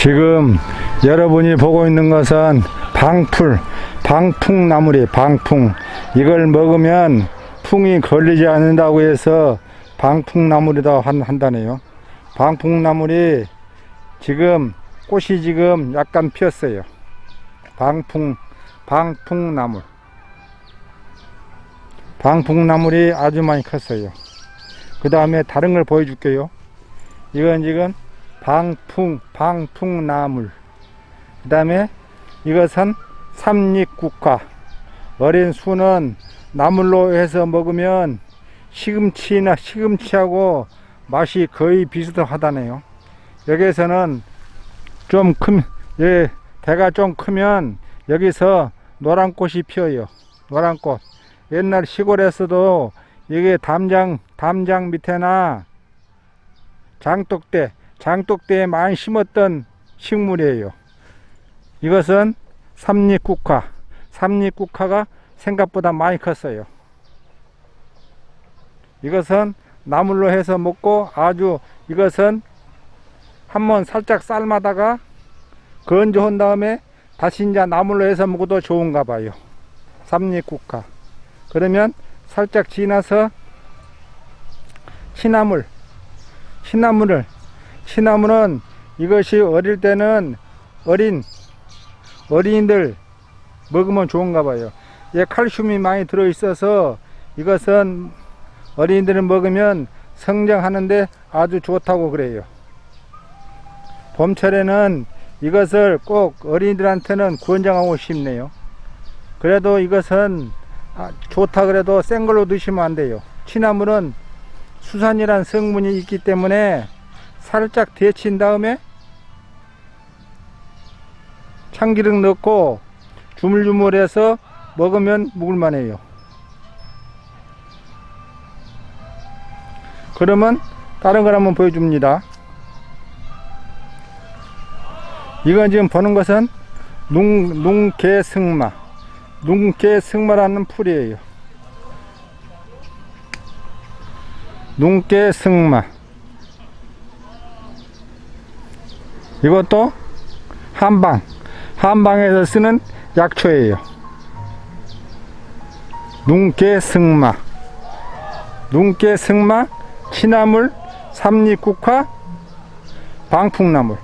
지금 여러분이 보고 있는 것은 방풀, 방풍나물이 방풍. 이걸 먹으면 풍이 걸리지 않는다고 해서 방풍나물이다 한, 한다네요. 방풍나물이 지금 꽃이 지금 약간 피었어요. 방풍, 방풍나물. 방풍나물이 아주 많이 컸어요. 그 다음에 다른 걸 보여줄게요. 이건 지금 방풍, 방풍나물. 그 다음에 이것은 삼립국화. 어린 수는 나물로 해서 먹으면 시금치나 시금치하고 맛이 거의 비슷하다네요. 여기에서는 좀 큰, 예, 대가 좀 크면 여기서 노란 꽃이 피어요. 노란 꽃. 옛날 시골에서도 이게 담장, 담장 밑에나 장독대, 장독대에 많이 심었던 식물이에요. 이것은 삼립국화. 삼립국화가 생각보다 많이 컸어요. 이것은 나물로 해서 먹고 아주 이것은 한번 살짝 삶아다가 건조한 다음에 다시 이제 나물로 해서 먹어도 좋은가 봐요. 삼립국화. 그러면 살짝 지나서 시나물. 시나물을 시나물은 이것이 어릴 때는 어린 어린이들 먹으면 좋은가 봐요. 예, 칼슘이 많이 들어 있어서 이것은 어린이들은 먹으면 성장하는데 아주 좋다고 그래요. 봄철에는 이것을 꼭 어린이들한테는 권장하고 싶네요. 그래도 이것은 아, 좋다 그래도 생 걸로 드시면 안 돼요. 취나물은 수산이란 성분이 있기 때문에 살짝 데친 다음에 참기름 넣고 주물주물해서 먹으면 먹을만해요. 그러면 다른 걸 한번 보여줍니다. 이건 지금 보는 것은 농, 농개 승마. 농개 승마라는 풀이에요. 농개 승마. 이것도 한방. 한방에서 쓰는 약초예요. 농개승마. 농개승마, 치나물, 삼립국화, 방풍나물.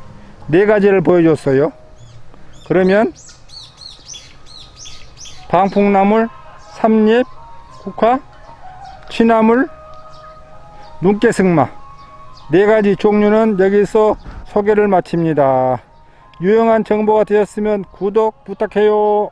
네 가지를 보여줬어요. 그러면 방풍나물, 삼립, 국화, 취나물, 눈깨 승마 네 가지 종류는 여기서 소개를 마칩니다. 유용한 정보가 되었으면 구독 부탁해요.